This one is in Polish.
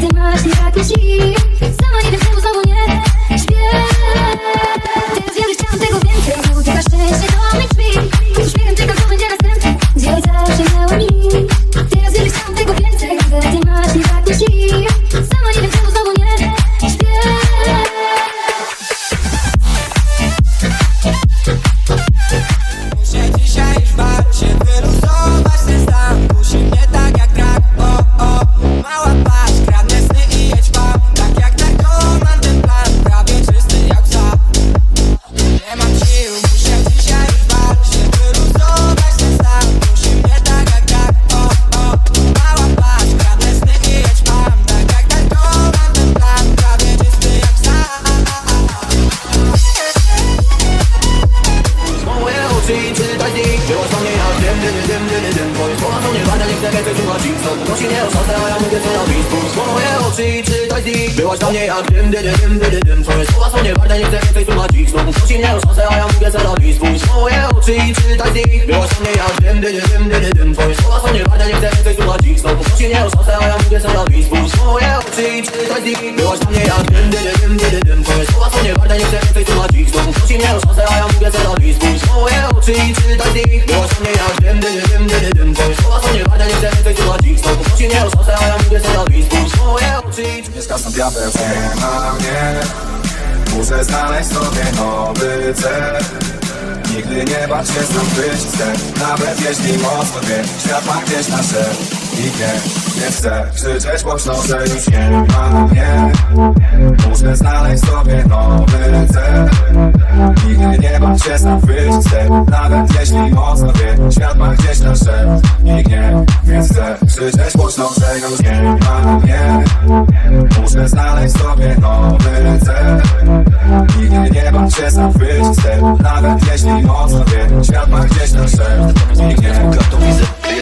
Ty masz Sama nie Teraz wiem, tego więcej szczęście do mych drzwi Uśmiechem czekam, co następny Dzień zawsze miało Teraz wiem, tego więcej Ty masz nie Sama nie wiem czemu znowu nie nie chcę więcej słuchać ich Znowu prosi mnie o szansę, a ja mówię co robić Spójrz moje oczy i czytaj z nich Byłaś dla mnie jak dym, dym, dym, dym, dym Twoje słowa są niewarte, nie chcę więcej słuchać ich Znowu prosi mnie o szansę, a ja mówię co robić Spójrz moje oczy i czytaj z nich Byłaś dla mnie jak dym, dym, dym, dym, dym Twoje słowa są niewarte, nie chcę więcej słuchać ich Znowu prosi mnie o szansę, a ja mówię co robić Spójrz moje oczy i czytaj z nich Byłaś dla mnie jak dym, dym, dym, niewarte, nie chcę więcej słuchać ich Znowu prosi mnie o szansę, a ja mówię co robić Spójrz. Moje oczy i czytaj z nich dla mnie jak dym, dym, dym, dym, dym Twoje słowa są niewarte, nie chcę więcej słuchać ich Znowu prosi mnie o szansę, a ja mówię co robić Spójrz. Moje oczy i Mieszka sam diabeł nie ma mnie. Muszę znaleźć sobie nowy cel Nigdy nie się sam z ten Nawet jeśli mocno wie Świat ma gdzieś na szel I nie, nie chcę krzyczeć głośno, że już nie mnie Muszę znaleźć sobie nowy cel. Nigdy nie bać się sam z ten Nawet jeśli mocno wie Świat ma gdzieś na szel I nie, więc chcę krzyczeć głośno, że już nie mnie Muszę znaleźć sobie nowy się sam wyjść Nawet jeśli mocno wie Świat ma gdzieś na szel I nie